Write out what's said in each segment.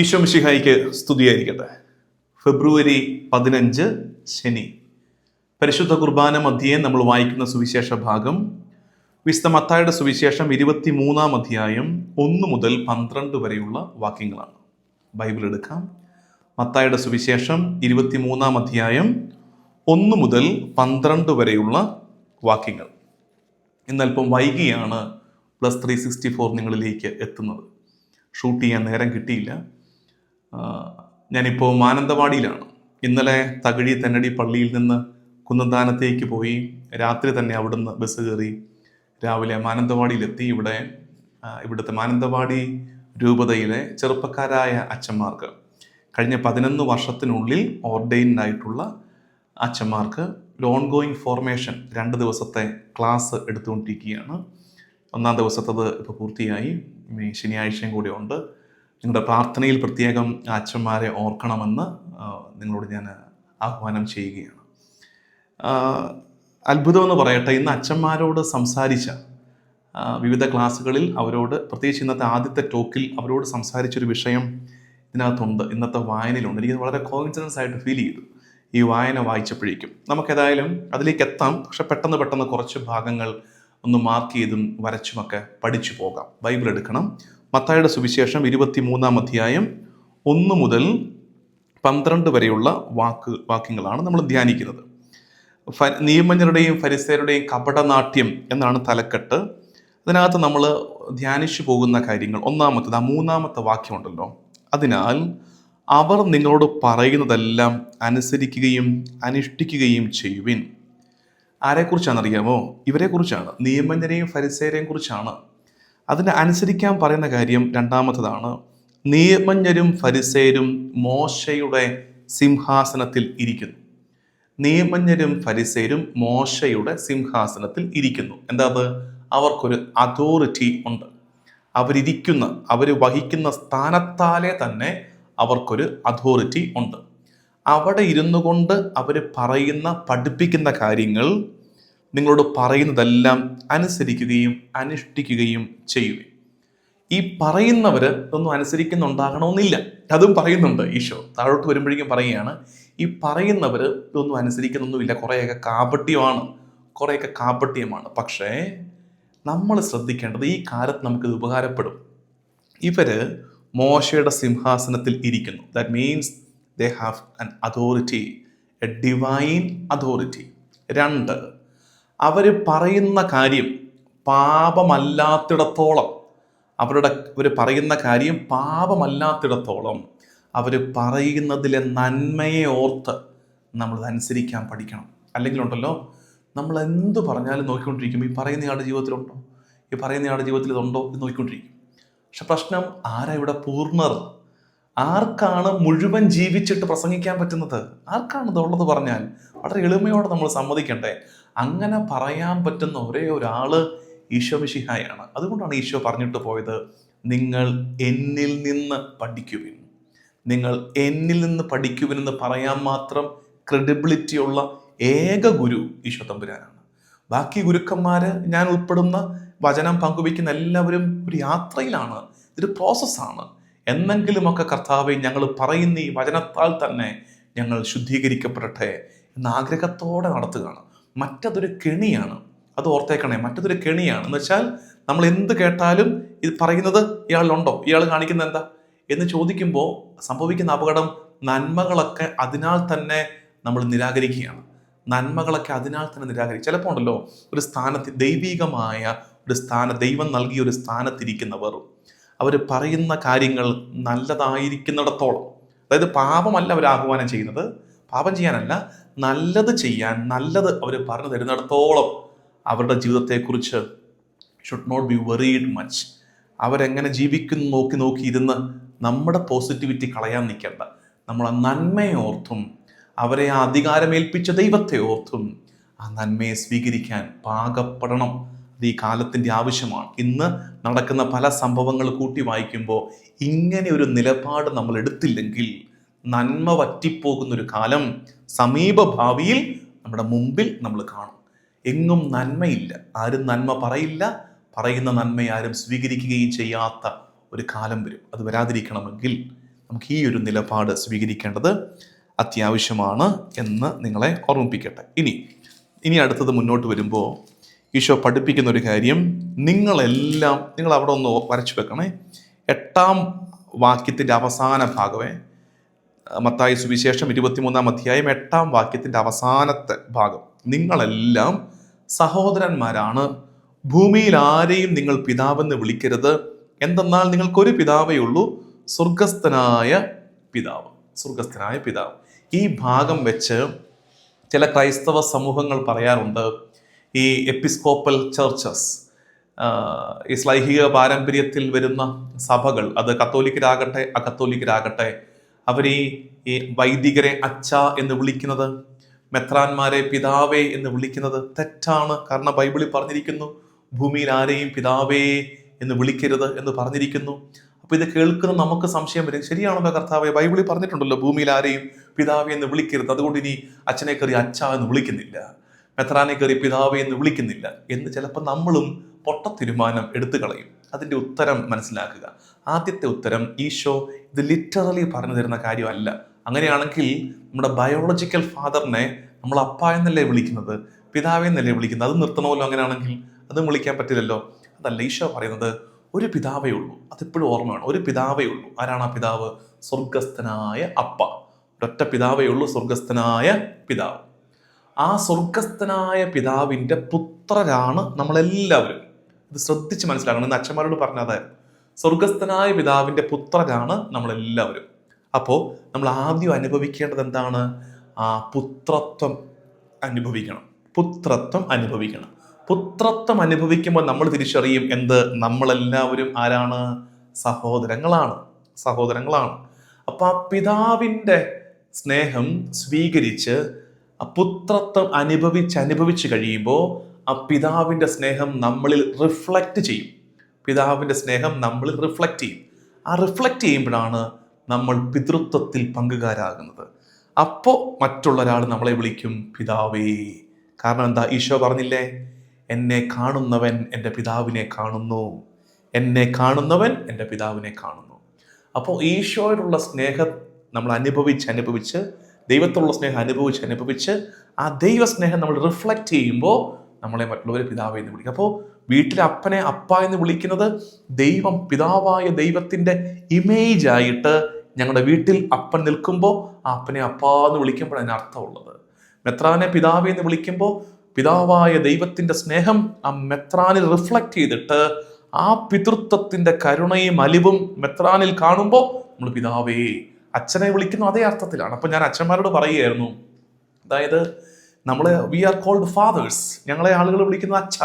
ഈശോ മിശിഹായിക്ക് സ്തുതിയായിരിക്കട്ടെ. ഫെബ്രുവരി പതിനഞ്ച് ശനി. പരിശുദ്ധ കുർബാന മധ്യേ നമ്മൾ വായിക്കുന്ന സുവിശേഷ ഭാഗം. വിശുദ്ധ സുവിശേഷം ഇരുപത്തി മൂന്നാം അധ്യായം ഒന്ന് മുതൽ പന്ത്രണ്ട് വരെയുള്ള വാക്യങ്ങളാണ്. ബൈബിൾ എടുക്കാം. മത്തായുടെ സുവിശേഷം ഇരുപത്തി മൂന്നാം അധ്യായം ഒന്ന് മുതൽ പന്ത്രണ്ട് വരെയുള്ള വാക്യങ്ങൾ. ഇന്നൽപ്പം വൈകിയാണ് പ്ലസ് ത്രീ സിക്സ്റ്റി ഫോർ നിങ്ങളിലേക്ക് എത്തുന്നത്. ഷൂട്ട് ചെയ്യാൻ നേരം കിട്ടിയില്ല. ഞാനിപ്പോൾ മാനന്തവാടിയിലാണ്. ഇന്നലെ തകഴി തെന്നടി പള്ളിയിൽ നിന്ന് കുന്നന്താനത്തേക്ക് പോയി രാത്രി തന്നെ അവിടുന്ന് ബസ് കയറി രാവിലെ മാനന്തവാടിയിലെത്തി. ഇവിടെ ഇവിടുത്തെ മാനന്തവാടി രൂപതയിലെ ചെറുപ്പക്കാരായ അച്ഛന്മാർക്ക് കഴിഞ്ഞ പതിനൊന്ന് വർഷത്തിനുള്ളിൽ ഓർഡൈൻഡ് ആയിട്ടുള്ള അച്ഛന്മാർക്ക് ലോൺ ഗോയിങ് ഫോർമേഷൻ രണ്ട് ദിവസത്തെ ക്ലാസ് എടുത്തുകൊണ്ടിരിക്കുകയാണ്. ഒന്നാം ദിവസത്തത് ഇപ്പോൾ പൂർത്തിയായി. ഇനി ശനിയാഴ്ചയും കൂടെ ഉണ്ട്. നിങ്ങളുടെ പ്രാർത്ഥനയിൽ പ്രത്യേകം അച്ഛന്മാരെ ഓർക്കണമെന്ന് നിങ്ങളോട് ഞാൻ ആഹ്വാനം ചെയ്യുകയാണ്. അത്ഭുതമെന്ന് പറയട്ടെ ഇന്ന് അച്ഛന്മാരോട് സംസാരിച്ച വിവിധ ക്ലാസ്സുകളിൽ അവരോട് പ്രത്യേകിച്ച് ഇന്നത്തെ ആദ്യത്തെ ടോക്കിൽ അവരോട് സംസാരിച്ചൊരു വിഷയം ഇതിനകത്തുണ്ട്. ഇന്നത്തെ വായനയിലുണ്ട്. എനിക്ക് വളരെ കോൺഫിഡൻസ് ആയിട്ട് ഫീൽ ചെയ്തു. ഈ വായന വായിച്ചപ്പോഴേക്കും. നമുക്കേതായാലും അതിലേക്ക് എത്താം. പക്ഷെ പെട്ടെന്ന് പെട്ടെന്ന് കുറച്ച് ഭാഗങ്ങൾ ഒന്ന് മാർക്ക് ചെയ്തും വരച്ചുമൊക്കെ പഠിച്ചു പോകാം. ബൈബിൾ എടുക്കണം. മത്തായുടെ സുവിശേഷം ഇരുപത്തി മൂന്നാം അധ്യായം ഒന്ന് മുതൽ പന്ത്രണ്ട് വരെയുള്ള വാക്ക് വാക്യങ്ങളാണ് നമ്മൾ ധ്യാനിക്കുന്നത്. ഫ- നിയമജ്ഞരുടെയും ഫരിസേരുടെയും കപടനാട്യം എന്നാണ് തലക്കെട്ട്. അതിനകത്ത് നമ്മൾ ധ്യാനിച്ചു പോകുന്ന കാര്യങ്ങൾ ഒന്നാമത്തത് ആ മൂന്നാമത്തെ വാക്യമുണ്ടല്ലോ അതിനാൽ അവർ നിങ്ങളോട് പറയുന്നതെല്ലാം അനുസരിക്കുകയും അനുഷ്ഠിക്കുകയും ചെയ്യുവിൻ. ആരെക്കുറിച്ചാണെന്നറിയാമോ? ഇവരെക്കുറിച്ചാണ്. നിയമജ്ഞരെയും ഫരിസേരെയും കുറിച്ചാണ്. അതിനെ അനുസരിക്കാൻ പറയുന്ന കാര്യം രണ്ടാമത്തതാണ്. നിയമജ്ഞരും ഫരിസേരും മോശയുടെ സിംഹാസനത്തിൽ ഇരിക്കുന്നു. നിയമജ്ഞരും ഫരിസേരും മോശയുടെ സിംഹാസനത്തിൽ ഇരിക്കുന്നു. എന്താ അത് അവർക്കൊരു അതോറിറ്റി ഉണ്ട്. അവരിയ്ക്കുന്ന അവർ വഹിക്കുന്ന സ്ഥാനത്താലെ തന്നെ അവർക്കൊരു അതോറിറ്റി ഉണ്ട്. അവിടെ ഇരുന്നു കൊണ്ട് അവർ പറയുന്ന പഠിപ്പിക്കുന്ന കാര്യങ്ങൾ നിങ്ങളോട് പറയുന്നതെല്ലാം അനുസരിക്കുകയും അനുഷ്ഠിക്കുകയും ചെയ്യുകയും ഈ പറയുന്നവർ ഇതൊന്നും അനുസരിക്കുന്നുണ്ടാകണമെന്നില്ല. അതും പറയുന്നുണ്ട് ഈശോ. താഴോട്ട് വരുമ്പോഴേക്കും പറയുകയാണ് ഈ പറയുന്നവർ ഇതൊന്നും അനുസരിക്കുന്നൊന്നുമില്ല. കുറേയൊക്കെ കാപട്യമാണ്. കുറേയൊക്കെ കാപട്യമാണ്. പക്ഷേ നമ്മൾ ശ്രദ്ധിക്കേണ്ടത് ഈ കാലത്ത് നമുക്കിത് ഉപകാരപ്പെടും. ഇവർ മോശയുടെ സിംഹാസനത്തിൽ ഇരിക്കുന്നു. That means they have an authority a divine authority രണ്ട് അവർ പറയുന്ന കാര്യം പാപമല്ലാത്തിടത്തോളം അവരുടെ അവർ പറയുന്ന കാര്യം പാപമല്ലാത്തിടത്തോളം അവർ പറയുന്നതിലെ നന്മയെ ഓർത്ത് നമ്മൾ അനുസരിക്കാൻ പഠിക്കണം. അല്ലെങ്കിൽ ഉണ്ടല്ലോ നമ്മൾ എന്ത് പറഞ്ഞാലും നോക്കിക്കൊണ്ടിരിക്കും. ഈ പറയുന്നയാളുടെ ജീവിതത്തിലുണ്ടോ? ഈ പറയുന്നയാളുടെ ജീവിതത്തിൽ ഇതുണ്ടോ എന്ന് നോക്കിക്കൊണ്ടിരിക്കും. പക്ഷെ പ്രശ്നം ആരാ ഇവിടെ പൂർണർ? ആർക്കാണ് മുഴുവൻ ജീവിച്ചിട്ട് പ്രസംഗിക്കാൻ പറ്റുന്നത്? ആർക്കാണ് ഇതുള്ളത് പറഞ്ഞാൽ? വളരെ എളിമയോടെ നമ്മൾ സമ്മതിക്കണ്ടേ? അങ്ങനെ പറയാൻ പറ്റുന്ന ഒരേ ഒരാൾ ഈശോ മിഷിഹായാണ് അതുകൊണ്ടാണ് ഈശോ പറഞ്ഞിട്ട് പോയത് നിങ്ങൾ എന്നിൽ നിന്ന് പഠിക്കുവിൻ. നിങ്ങൾ എന്നിൽ നിന്ന് പഠിക്കുവിനെന്ന് പറയാൻ മാത്രം ക്രെഡിബിലിറ്റി ഉള്ള ഏക ഗുരു ഈശോ തമ്പുരാനാണ്. ബാക്കി ഗുരുക്കന്മാര് ഞാൻ ഉൾപ്പെടുന്ന വചനം പങ്കുവയ്ക്കുന്ന എല്ലാവരും ഒരു യാത്രയിലാണ്. ഇതൊരു പ്രോസസ്സാണ് എന്നെങ്കിലുമൊക്കെ കർത്താവെ ഞങ്ങൾ പറയുന്ന ഈ വചനത്താൽ തന്നെ ഞങ്ങൾ ശുദ്ധീകരിക്കപ്പെടട്ടെ എന്ന ആഗ്രഹത്തോടെ നടത്തുകയാണ്. മറ്റതൊരു കെണിയാണ്. അത് ഓർത്തേക്കണേ മറ്റതൊരു കെണിയാണ്. എന്ന് വെച്ചാൽ നമ്മൾ എന്ത് കേട്ടാലും ഇത് പറയുന്നത് ഇയാളുണ്ടോ ഇയാൾ കാണിക്കുന്നത് എന്താ? എന്ന് ചോദിക്കുമ്പോൾ സംഭവിക്കുന്ന അപകടം നന്മകളൊക്കെ അതിനാൽ തന്നെ നമ്മൾ നിരാകരിക്കുകയാണ്. നന്മകളൊക്കെ അതിനാൽ തന്നെ നിരാകരിക്കും ചിലപ്പോൾ ഉണ്ടല്ലോ ഒരു സ്ഥാനത്ത് ദൈവികമായ ഒരു സ്ഥാന ദൈവം നൽകിയ ഒരു സ്ഥാനത്തിരിക്കുന്നവർ അവർ പറയുന്ന കാര്യങ്ങൾ നല്ലതായിരിക്കുന്നിടത്തോളം. അതായത് പാപമല്ല അവർ ആഹ്വാനം ചെയ്യുന്നത്. പാപം ചെയ്യാനല്ല നല്ലത് ചെയ്യാൻ നല്ലത് അവർ പറഞ്ഞു തരുന്നിടത്തോളം അവരുടെ ജീവിതത്തെക്കുറിച്ച് should not be worried much അവരെങ്ങനെ ജീവിക്കുന്നു നോക്കി നോക്കി ഇരുന്ന് നമ്മുടെ പോസിറ്റിവിറ്റി കളയാൻ നിൽക്കേണ്ട. നമ്മൾ ആ നന്മയെ ഓർത്തും അവരെ അധികാരമേൽപ്പിച്ച ദൈവത്തെ ഓർത്തും ആ നന്മയെ സ്വീകരിക്കാൻ പാകപ്പെടണം. ഈ കാലത്തിന്റെ ആവശ്യമാണ്. ഇന്ന് നടക്കുന്ന പല സംഭവങ്ങൾ കൂട്ടി വായിക്കുമ്പോൾ ഇങ്ങനെ ഒരു നിലപാട് നമ്മൾ എടുത്തില്ലെങ്കിൽ നന്മ വറ്റിപ്പോകുന്ന ഒരു കാലം സമീപ ഭാവിയിൽ നമ്മുടെ മുമ്പിൽ നമ്മൾ കാണും. എങ്ങും നന്മയില്ല. ആരും നന്മ പറയില്ല. പറയുന്ന നന്മയെ ആരും സ്വീകരിക്കുകയും ചെയ്യാത്ത ഒരു കാലം വരും. അത് വരാതിരിക്കണമെങ്കിൽ നമുക്ക് ഈ ഒരു നിലപാട് സ്വീകരിക്കേണ്ടത് അത്യാവശ്യമാണ് എന്ന് നിങ്ങളെ ഓർമ്മിപ്പിക്കട്ടെ. ഇനി ഇനി അടുത്തത് മുന്നോട്ട് വരുമ്പോൾ ഈശോ പഠിപ്പിക്കുന്ന ഒരു കാര്യം നിങ്ങളെല്ലാം നിങ്ങൾ അവിടെ ഒന്ന് വരച്ചു വെക്കണേ. എട്ടാം വാക്യത്തിന്റെ അവസാന ഭാഗമേ. മത്തായ സുവിശേഷം ഇരുപത്തിമൂന്നാം അധ്യായം എട്ടാം വാക്യത്തിന്റെ അവസാനത്തെ ഭാഗം. നിങ്ങളെല്ലാം സഹോദരന്മാരാണ്. ഭൂമിയിൽ ആരെയും നിങ്ങൾ പിതാവെന്ന് വിളിക്കരുത്. എന്തെന്നാൽ നിങ്ങൾക്കൊരു പിതാവേ ഉള്ളൂ. സ്വർഗസ്ഥനായ പിതാവ്. സ്വർഗസ്ഥനായ പിതാവ്. ഈ ഭാഗം വെച്ച് ചില ക്രൈസ്തവ സമൂഹങ്ങൾ പറയാറുണ്ട്. ഈ എപ്പിസ്കോപ്പൽ ചർച്ചസ് ഇസ്ലൈഹിക പാരമ്പര്യത്തിൽ വരുന്ന സഭകൾ അത് കത്തോലിക്കരാകട്ടെ അകത്തോലിക്കരാകട്ടെ അവർ ഈ വൈദികരെ അച്ഛ എന്ന് വിളിക്കുന്നത് മെത്രാന്മാരെ പിതാവേ എന്ന് വിളിക്കുന്നത് തെറ്റാണ്. കാരണം ബൈബിളിൽ പറഞ്ഞിരിക്കുന്നു ഭൂമിയിൽ ആരെയും പിതാവേ എന്ന് വിളിക്കരുത് എന്ന് പറഞ്ഞിരിക്കുന്നു. അപ്പൊ ഇത് കേൾക്കുന്ന നമുക്ക് സംശയം വരും ശരിയാണല്ലോ കർത്താവെ? ബൈബിളിൽ പറഞ്ഞിട്ടുണ്ടല്ലോ ഭൂമിയിൽ ആരെയും പിതാവേ എന്ന് വിളിക്കരുത്. അതുകൊണ്ട് ഇനി അച്ഛനെ കയറി അച്ഛ എന്ന് വിളിക്കുന്നില്ല. മെത്രാനെ കയറി പിതാവെ എന്ന് വിളിക്കുന്നില്ല എന്ന് ചിലപ്പോൾ നമ്മളും പൊട്ട തീരുമാനം എടുത്തു കളയും അതിന്റെ ഉത്തരം മനസ്സിലാക്കുക. ആദ്യത്തെ ഉത്തരം ഈശോ ഇത് ലിറ്ററലി പറഞ്ഞു തരുന്ന കാര്യമല്ല. അങ്ങനെയാണെങ്കിൽ നമ്മുടെ ബയോളജിക്കൽ ഫാദറിനെ നമ്മൾ അപ്പ എന്നല്ലേ വിളിക്കുന്നത്? പിതാവേ എന്നല്ലേ വിളിക്കുന്നത്? അത് നിർത്തണമല്ലോ അങ്ങനെയാണെങ്കിൽ? അതും വിളിക്കാൻ പറ്റില്ലല്ലോ? അതല്ല ഈശോ പറയുന്നത് ഒരു പിതാവേ ഉള്ളൂ. അതെപ്പോഴും ഓർമ്മ വേണം ഒരു പിതാവേ ഉള്ളൂ. ആരാണ് ആ പിതാവ്? സ്വർഗസ്ഥനായ അപ്പ. ഒരൊറ്റ പിതാവേ ഉള്ളൂ സ്വർഗസ്ഥനായ പിതാവ്. ആ സ്വർഗസ്ഥനായ പിതാവിന്റെ പുത്രരാണ് നമ്മളെല്ലാവരും. ഇത് ശ്രദ്ധിച്ച് മനസ്സിലാക്കണം. ഇന്ന് അച്ഛന്മാരോട് പറഞ്ഞതായിരുന്നു സ്വർഗസ്ഥനായ പിതാവിന്റെ പുത്രരാണ് നമ്മളെല്ലാവരും. അപ്പോൾ നമ്മൾ ആദ്യം അനുഭവിക്കേണ്ടത് എന്താണ്? ആ പുത്രത്വം അനുഭവിക്കണം. പുത്രത്വം അനുഭവിക്കണം. പുത്രത്വം അനുഭവിക്കുമ്പോൾ നമ്മൾ തിരിച്ചറിയും എന്ത്? നമ്മളെല്ലാവരും ആരാണ്? സഹോദരങ്ങളാണ്. സഹോദരങ്ങളാണ്. അപ്പൊ ആ പിതാവിന്റെ സ്നേഹം സ്വീകരിച്ച് പുത്രത്വം അനുഭവിച്ച് അനുഭവിച്ച് കഴിയുമ്പോൾ ആ പിതാവിന്റെ സ്നേഹം നമ്മളിൽ റിഫ്ലക്റ്റ് ചെയ്യും. പിതാവിന്റെ സ്നേഹം നമ്മളിൽ റിഫ്ലക്റ്റ് ചെയ്യും. ആ റിഫ്ലക്റ്റ് ചെയ്യുമ്പോഴാണ് നമ്മൾ പിതൃത്വത്തിൽ പങ്കുകാരാകുന്നത്. അപ്പോൾ മറ്റുള്ള ഒരാൾ നമ്മളെ വിളിക്കും പിതാവേ. കാരണം എന്താ? ഈശോ പറഞ്ഞില്ലേ എന്നെ കാണുന്നവൻ എന്റെ പിതാവിനെ കാണുന്നു. എന്നെ കാണുന്നവൻ എന്റെ പിതാവിനെ കാണുന്നു. അപ്പോൾ ഈശോയോടുള്ള സ്നേഹം നമ്മൾ അനുഭവിച്ച് അനുഭവിച്ച് ദൈവത്തോടുള്ള സ്നേഹം അനുഭവിച്ച് അനുഭവിച്ച് ആ ദൈവസ്നേഹം നമ്മൾ റിഫ്ലക്റ്റ് ചെയ്യുമ്പോൾ നമ്മളെ മറ്റുള്ളവരെ പിതാവ് എന്ന് വിളിക്കും. അപ്പോൾ വീട്ടിലെ അപ്പനെ അപ്പ എന്ന് വിളിക്കുന്നത് ദൈവം പിതാവായ ദൈവത്തിന്റെ ഇമേജ് ആയിട്ട് ഞങ്ങളുടെ വീട്ടിൽ അപ്പൻ നിൽക്കുമ്പോൾ ആ അപ്പനെ അപ്പ എന്ന് വിളിക്കുമ്പോഴാണ് അതിന് അർത്ഥമുള്ളത്. മെത്രാനെ പിതാവ് എന്ന് വിളിക്കുമ്പോൾ പിതാവായ ദൈവത്തിന്റെ സ്നേഹം ആ മെത്രാനിൽ റിഫ്ലക്റ്റ് ചെയ്തിട്ട് ആ പിതൃത്വത്തിന്റെ കരുണയും അലിവും മെത്രാനിൽ കാണുമ്പോൾ നമ്മൾ പിതാവേ അച്ഛനെ വിളിക്കുന്നു അതേ അർത്ഥത്തിലാണ്. അപ്പം ഞാൻ അച്ഛന്മാരോട് പറയുകയായിരുന്നു അതായത് നമ്മൾ വി ആർ കോൾഡ് ഫാദേഴ്സ് ഞങ്ങളെ ആളുകൾ വിളിക്കുന്നത് അച്ഛ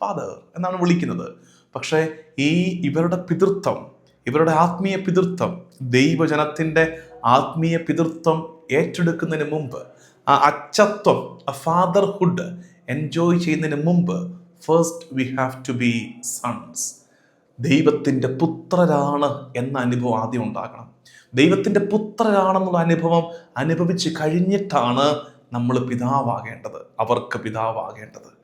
ഫാദർ എന്നാണ് വിളിക്കുന്നത്. പക്ഷേ ഈ ഇവരുടെ പിതൃത്വം ഇവരുടെ ആത്മീയ പിതൃത്വം ദൈവജനത്തിന്റെ ആത്മീയ പിതൃത്വം ഏറ്റെടുക്കുന്നതിന് മുമ്പ് ആ അച്ഛത്വം ആ ഫാദർഹുഡ് എൻജോയ് ചെയ്യുന്നതിന് മുമ്പ് first we have to be sons ദൈവത്തിന്റെ പുത്രരാണ് എന്ന അനുഭവം ആദ്യം ഉണ്ടാകണം. ദൈവത്തിന്റെ പുത്രരാണെന്നുള്ള അനുഭവം അനുഭവിച്ച് കഴിഞ്ഞിട്ടാണ് നമ്മൾ പിതാവാകേണ്ടത് അവർക്ക് പിതാവാകേണ്ടത്.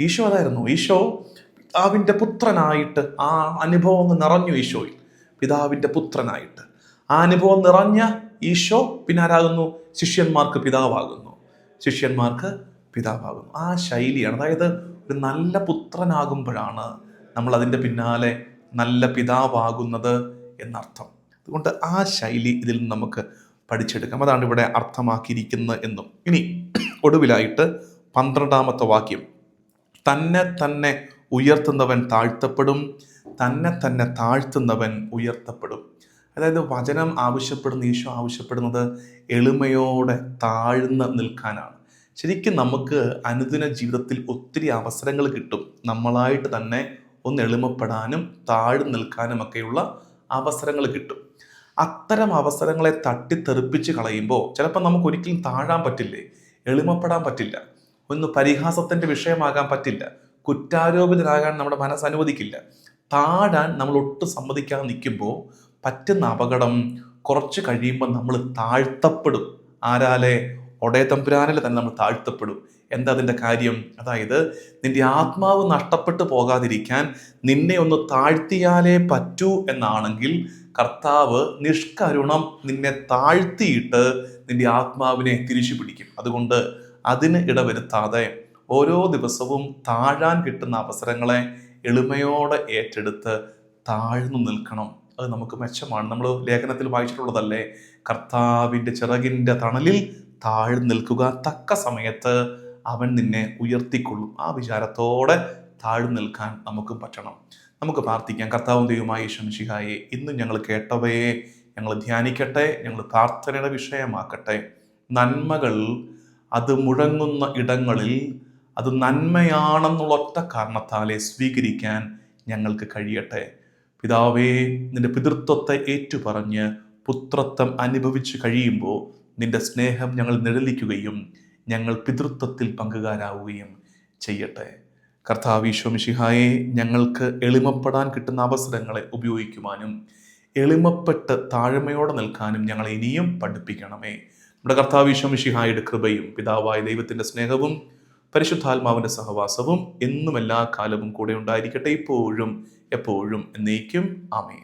ഈശോ അതായിരുന്നു. ഈശോ പിതാവിന്റെ പുത്രനായിട്ട് ആ അനുഭവം നിറഞ്ഞു ഈശോയിൽ. പിതാവിന്റെ പുത്രനായിട്ട്. ആ അനുഭവം നിറഞ്ഞ ഈശോ പിന്നെ ആരാകുന്നു ശിഷ്യന്മാർക്ക് പിതാവാകുന്നു. ശിഷ്യന്മാർക്ക് പിതാവാകുന്നു. ആ ശൈലിയാണ്. അതായത് ഒരു നല്ല പുത്രനാകുമ്പോഴാണ് നമ്മൾ അതിന്റെ പിന്നാലെ നല്ല പിതാവാകുന്നത് എന്നർത്ഥം. അതുകൊണ്ട് ആ ശൈലി ഇതിൽ നിന്ന് നമുക്ക് പഠിച്ചെടുക്കാം. അതാണ് ഇവിടെ അർത്ഥമാക്കിയിരിക്കുന്നത് എന്നും. ഇനി ഒടുവിലായിട്ട് പന്ത്രണ്ടാമത്തെ വാക്യം. തന്നെ തന്നെ ഉയർത്തുന്നവൻ താഴ്ത്തപ്പെടും തന്നെ തന്നെ താഴ്ത്തുന്നവൻ ഉയർത്തപ്പെടും. അതായത് വചനം ആവശ്യപ്പെടുന്ന ഈശോ ആവശ്യപ്പെടുന്നത് എളിമയോടെ താഴ്ന്ന് നിൽക്കാനാണ്. ശരിക്കും നമുക്ക് അനുദിന ജീവിതത്തിൽ ഒത്തിരി അവസരങ്ങൾ കിട്ടും. നമ്മളായിട്ട് തന്നെ ഒന്ന് എളിമപ്പെടാനും താഴ്ന്നു നിൽക്കാനും ഒക്കെയുള്ള അവസരങ്ങൾ കിട്ടും. അത്തരം അവസരങ്ങളെ തട്ടിത്തെറിപ്പിച്ച് കളയുമ്പോൾ ചിലപ്പോൾ നമുക്ക് ഒരിക്കലും താഴാൻ പറ്റില്ലേ? എളിമപ്പെടാൻ പറ്റില്ല. ഒന്ന് പരിഹാസത്തിന്റെ വിഷയമാകാൻ പറ്റില്ല. കുറ്റാരോപിതരാകാൻ നമ്മുടെ മനസ്സ് അനുവദിക്കില്ല. താഴാൻ നമ്മൾ ഒട്ടും സമ്മതിക്കാതെ നിൽക്കുമ്പോൾ പറ്റുന്ന അപകടം കുറച്ച് കഴിയുമ്പോൾ നമ്മൾ താഴ്ത്തപ്പെടും. ആരാലെ? ഒടയതമ്പുരാനിൽ തന്നെ നമ്മൾ താഴ്ത്തപ്പെടും. എന്താ അതിന്റെ കാര്യം? അതായത് നിന്റെ ആത്മാവ് നഷ്ടപ്പെട്ടു പോകാതിരിക്കാൻ നിന്നെ ഒന്ന് താഴ്ത്തിയാലേ പറ്റൂ എന്നാണെങ്കിൽ കർത്താവ് നിഷ്കരുണം നിന്നെ താഴ്ത്തിയിട്ട് നിന്റെ ആത്മാവിനെ തിരിച്ചു പിടിക്കും. അതുകൊണ്ട് അതിന് ഇടവരുത്താതെ ഓരോ ദിവസവും താഴാൻ കിട്ടുന്ന അവസരങ്ങളെ എളിമയോടെ ഏറ്റെടുത്ത് താഴ്ന്നു നിൽക്കണം. അത് നമുക്ക് മെച്ചമാണ്. നമ്മൾ ലേഖനത്തിൽ വായിച്ചിട്ടുള്ളതല്ലേ? കർത്താവിന്റെ ചിറകിന്റെ തണലിൽ താഴ്ന്നു നിൽക്കുക. തക്ക സമയത്ത് അവൻ നിന്നെ ഉയർത്തിക്കൊള്ളും. ആ വിചാരത്തോടെ താഴ്ന്നു നിൽക്കാൻ നമുക്ക് പറ്റണം. നമുക്ക് പ്രാർത്ഥിക്കാം. കർത്താവും ദൈവമായി ശംശിഹായെ ഇന്ന് ഞങ്ങൾ കേട്ടവയെ ഞങ്ങൾ ധ്യാനിക്കട്ടെ ഞങ്ങൾ പ്രാർത്ഥനയുടെ വിഷയമാക്കട്ടെ. നന്മകൾ അത് മുഴങ്ങുന്ന ഇടങ്ങളിൽ അത് നന്മയാണെന്നുള്ള ഒറ്റ കാരണത്താലെ സ്വീകരിക്കാൻ ഞങ്ങൾക്ക് കഴിയട്ടെ. പിതാവേ നിന്റെ പിതൃത്വത്തെ ഏറ്റുപറഞ്ഞ് പുത്രത്വം അനുഭവിച്ച് കഴിയുമ്പോൾ നിന്റെ സ്നേഹം ഞങ്ങൾ നിഴലിക്കുകയും ഞങ്ങൾ പിതൃത്വത്തിൽ പങ്കുകാരാവുകയും ചെയ്യട്ടെ. കർത്താവീശ്വമിഷിഹായെ ഞങ്ങൾക്ക് എളിമപ്പെടാൻ കിട്ടുന്ന അവസരങ്ങളെ ഉപയോഗിക്കുവാനും എളിമപ്പെട്ട് താഴ്മയോടെ നിൽക്കാനും ഞങ്ങൾ ഇനിയും പഠിപ്പിക്കണമേ. നമ്മുടെ കർത്താവീശ്വമിഷിഹായുടെ കൃപയും പിതാവായ ദൈവത്തിന്റെ സ്നേഹവും പരിശുദ്ധാത്മാവിന്റെ സഹവാസവും എന്നും എല്ലാ കാലവും കൂടെ ഉണ്ടായിരിക്കട്ടെ ഇപ്പോഴും എപ്പോഴും എന്നേക്കും. ആമേൻ.